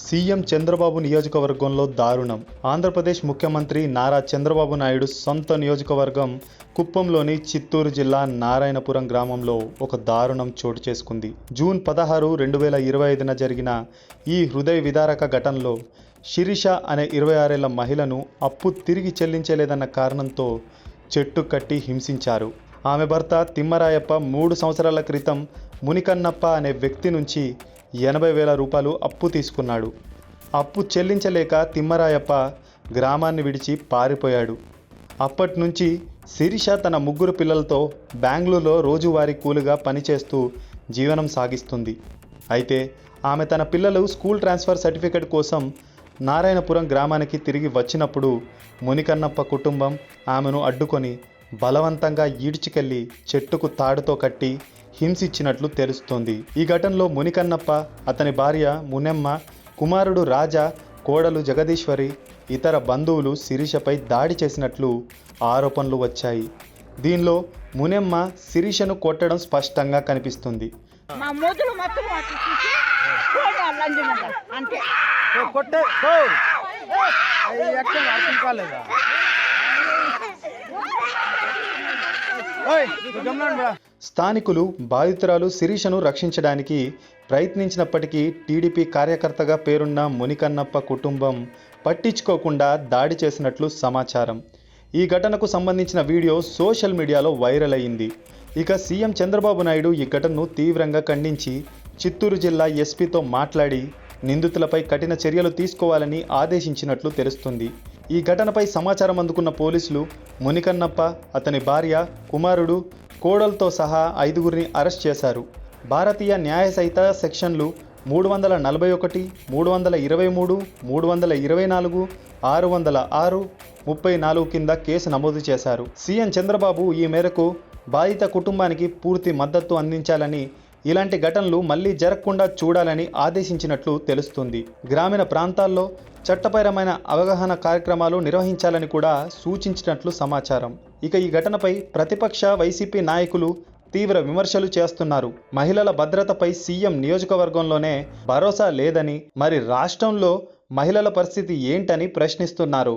CM Chandrababu నియోజకవర్గంలో దారుణం. ఆంధ్రప్రదేశ్ ముఖ్యమంత్రి నారా చంద్రబాబు నాయుడు సొంత నియోజకవర్గం కుప్పంలోని చిత్తూరు జిల్లా నారాయణపురం గ్రామంలో ఒక దారుణం చోటు చేసుకుంది. జూన్ పదహారు రెండు వేల ఇరవై ఐదున జరిగిన ఈ హృదయ విదారక ఘటనలో శిరీష అనే ఇరవై ఆరేళ్ళ మహిళను అప్పు తిరిగి చెల్లించలేదన్న కారణంతో చెట్టు కట్టి హింసించారు. ఆమె భర్త తిమ్మరాయప్ప మూడు సంవత్సరాల క్రితం మునికన్నప్ప అనే వ్యక్తి నుంచి ఎనభై వేల రూపాయలు అప్పు తీసుకున్నాడు. అప్పు చెల్లించలేక తిమ్మరాయప్ప గ్రామాన్ని విడిచి పారిపోయాడు. అప్పటి నుంచి శిరీష తన ముగ్గురు పిల్లలతో బెంగళూరులో రోజువారీ కూలిగా పనిచేస్తూ జీవనం సాగిస్తుంది. అయితే ఆమె తన పిల్లలు స్కూల్ ట్రాన్స్ఫర్ సర్టిఫికేట్ కోసం నారాయణపురం గ్రామానికి తిరిగి వచ్చినప్పుడు మునికన్నప్ప కుటుంబం ఆమెను అడ్డుకొని బలవంతంగా ఈడ్చికెళ్ళి చెట్టుకు తాడుతో కట్టి హింసించినట్లు తెలుస్తోంది. ఈ ఘటనలో మునికన్నప్ప అతని భార్య మునెమ్మ కుమారుడు రాజా కోడలు జగదీశ్వరి ఇతర బంధువులు శిరీషపై దాడి చేసినట్లు ఆరోపణలు వచ్చాయి. దీనిలో మునెమ్మ శిరీషను కొట్టడం స్పష్టంగా కనిపిస్తుంది. స్థానికులు బాధితురాలు శిరీషను రక్షించడానికి ప్రయత్నించినప్పటికీ టీడీపీ కార్యకర్తగా పేరున్న మునికన్నప్ప కుటుంబం పట్టించుకోకుండా దాడి చేసినట్లు సమాచారం. ఈ ఘటనకు సంబంధించిన వీడియో సోషల్ మీడియాలో వైరల్ అయింది. ఇక సీఎం చంద్రబాబు నాయుడు ఈ ఘటనను తీవ్రంగా ఖండించి చిత్తూరు జిల్లా ఎస్పీతో మాట్లాడి నిందితులపై కఠిన చర్యలు తీసుకోవాలని ఆదేశించినట్లు తెలుస్తుంది. ఈ ఘటనపై సమాచారం అందుకున్న పోలీసులు మునికన్నప్ప అతని భార్య కుమారుడు కోడల్తో సహా ఐదుగురిని అరెస్ట్ చేశారు. భారతీయ న్యాయ సహిత సెక్షన్లు మూడు వందల నలభై ఒకటి మూడు వందల ఇరవై మూడు మూడు వందల ఇరవై నాలుగు ఆరు వందల ఆరు ముప్పై నాలుగు కింద కేసు నమోదు చేశారు. సీఎం చంద్రబాబు ఈ మేరకు బాధిత కుటుంబానికి పూర్తి మద్దతు అందించాలని ఇలాంటి ఘటనలు మళ్ళీ జరగకుండా చూడాలని ఆదేశించినట్లు తెలుస్తుంది. గ్రామీణ ప్రాంతాల్లో చట్టపరమైన అవగాహన కార్యక్రమాలు నిర్వహించాలని కూడా సూచించినట్లు సమాచారం. ఇక ఈ ఘటనపై ప్రతిపక్ష వైసీపీ నాయకులు తీవ్ర విమర్శలు చేస్తున్నారు. మహిళల భద్రతపై సీఎం నియోజకవర్గంలోనే భరోసా లేదని మరి రాష్ట్రంలో మహిళల పరిస్థితి ఏంటని ప్రశ్నిస్తున్నారు.